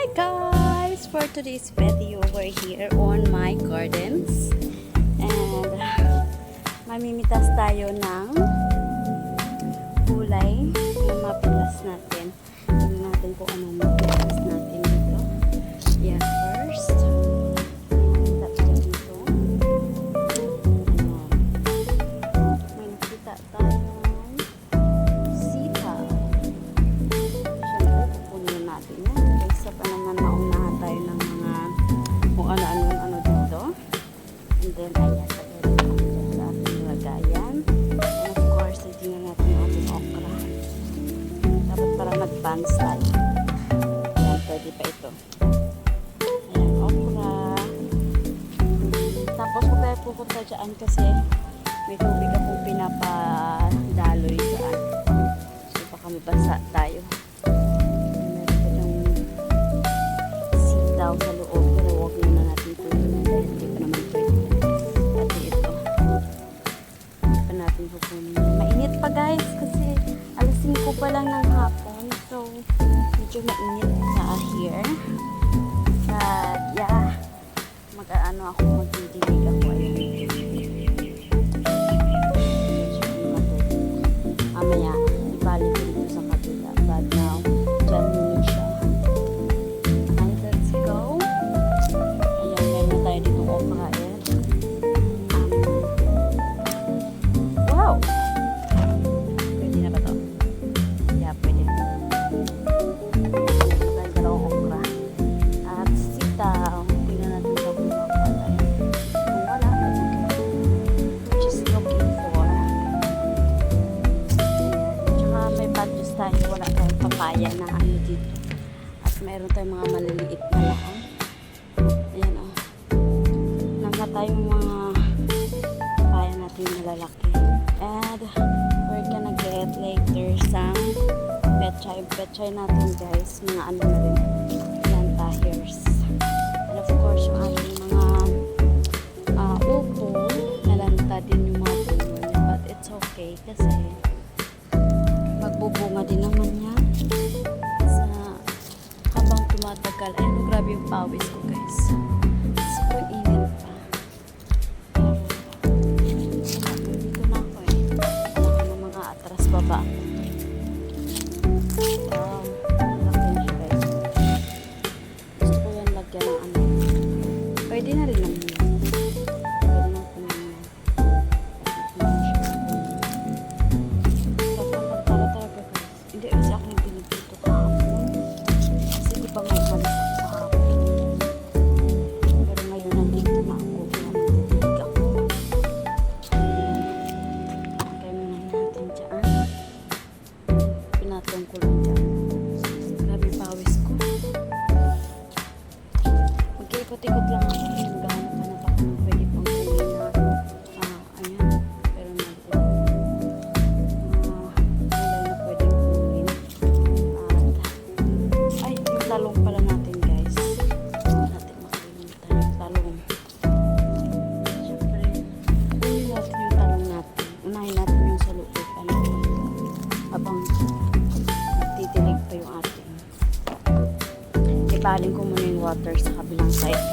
Hi guys! For today's video, we're here on my gardens. And mamimitas tayo ng gulay na natin. Tingnan natin kung anong mapitas natin dito. Yeah, dyan kasi may tubig akong pinapadaloy dyan. So, baka mabasa tayo. Meron pa dyang sitaw sa loob, pero huwag muna natin kunin dahil hindi pa naman pa natin kukunin. Mainit pa guys kasi alas 5 pa lang ng hapon. So, medyo mainit sa here. At yeah, mag-ano ako, magdidilig ako. Ayun. Guys, mga ano na rin. Yan, tahers. And of course, yung ating mga uh, upo, nalanta din yung mga puno niya. But it's okay kasi magbubunga din naman yan sa habang tumatagal. Ayun, oh, grabe yung pawis ko guys. Super init Ibaling ko muna yung water sa kabilang side.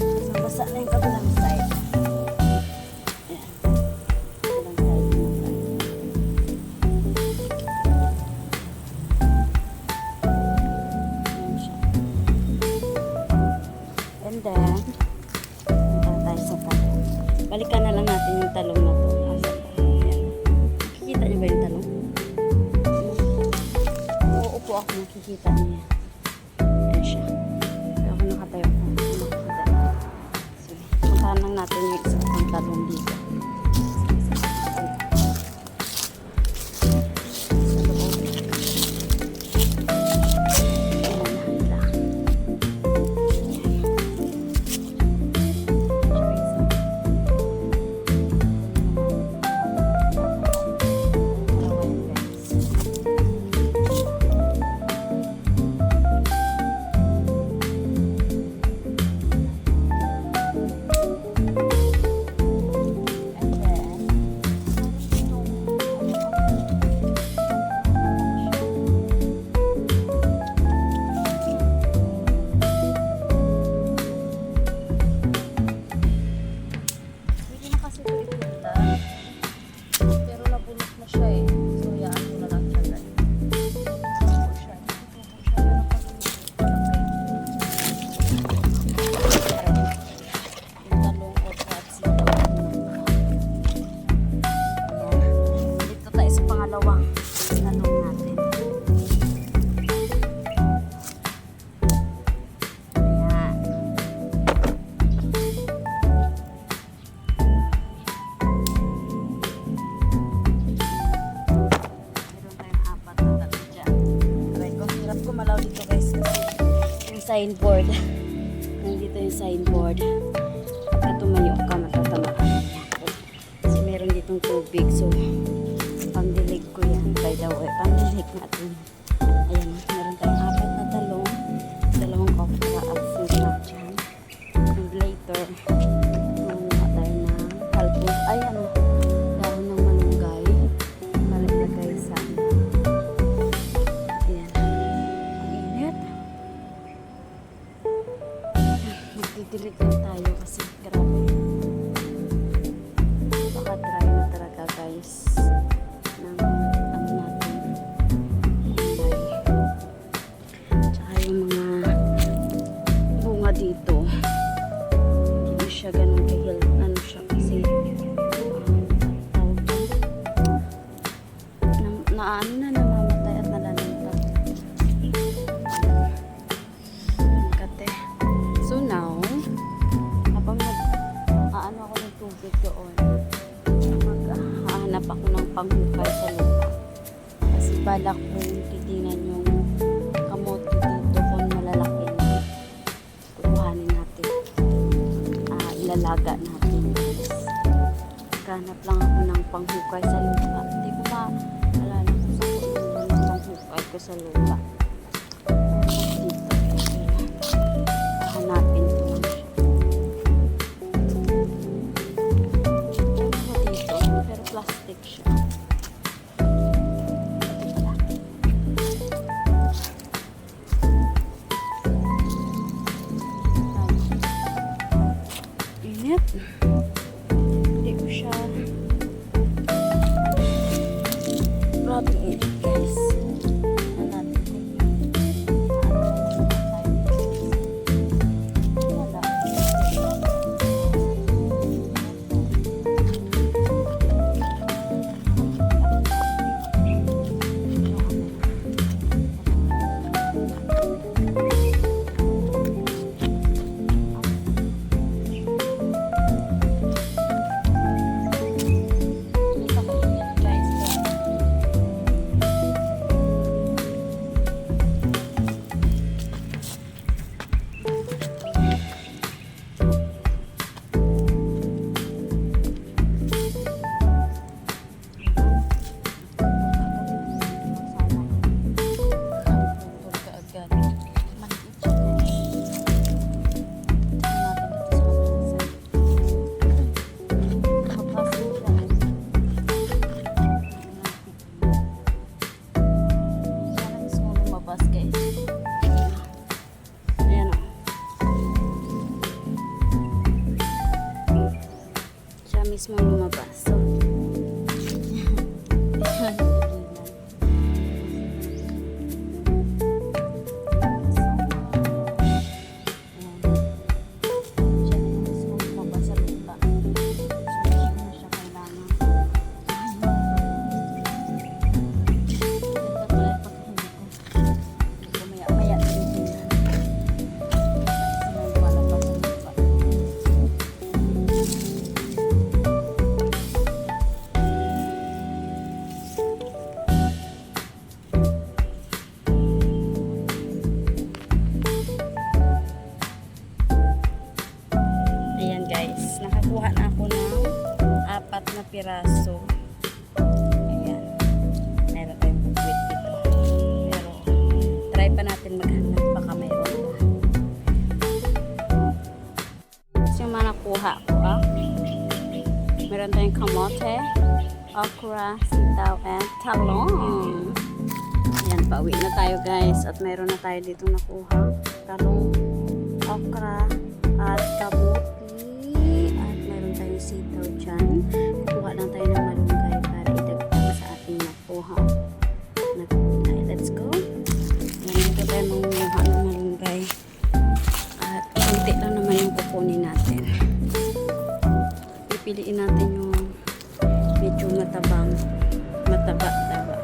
Ah, basa na yung kabilang side. And then, punta tayo sa talong. Balikan na lang natin yung talong na to. Makikita niya. Ayan siya. Pero ako nakatayo ko. Makikita niya. Sige, puntahan natin yung isa pang dito. mo siya eh. Signboard. Nandito yung signboard. Pagka tumayo ka, matatamaan. Kasi meron ditong tubig. So, pangdilig ko yan. By the way, pangdilig natin. Ayan, Magdidilig lang tayo kasi grabe. Baka dry na talaga guys. Ng ano natin. Tsaka yung mga bunga dito. Hindi na siya ganun kahil ano siya kasi um, na, na ano Ilalaga natin. Ganap lang ako ng panghukay sa lupa. Hindi ko pa alala kung ko inulan ng panghukay ko sa lupa. Dito. Hanapin So, piraso. Ayan. Meron tayong bukwit dito. Pero, try pa natin maghanap. Baka mayroon pa. Ito yung mga nakuha ko, ah. Meron tayong kamote, okra, sitaw, and talong. Ayan, pauwi na tayo guys. At meron na tayo dito nakuha. Talong, okra, at kamuti. Sitaw dyan. Kuha lang tayo ng malunggay para idagdag sa ating nakuha. Nagkulay. Let's go. Ayan, dito tayo mangunguha ng malunggay. At kunti lang naman yung kukunin natin. Pipiliin natin yung medyo matabang, mataba-taba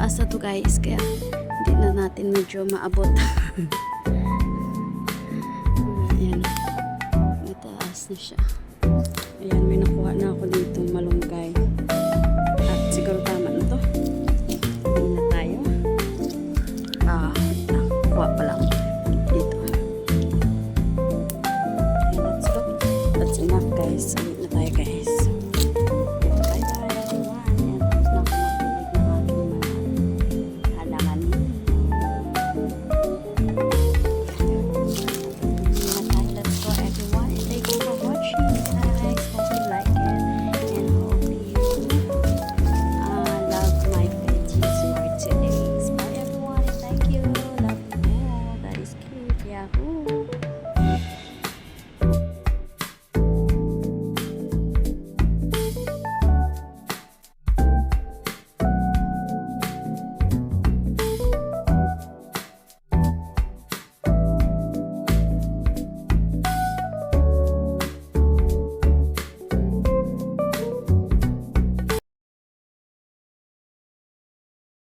mataas na to guys kaya hindi na natin medyo maabot. Ayan. Mataas na siya. Ayan, may nakuha na ako dito malunggay.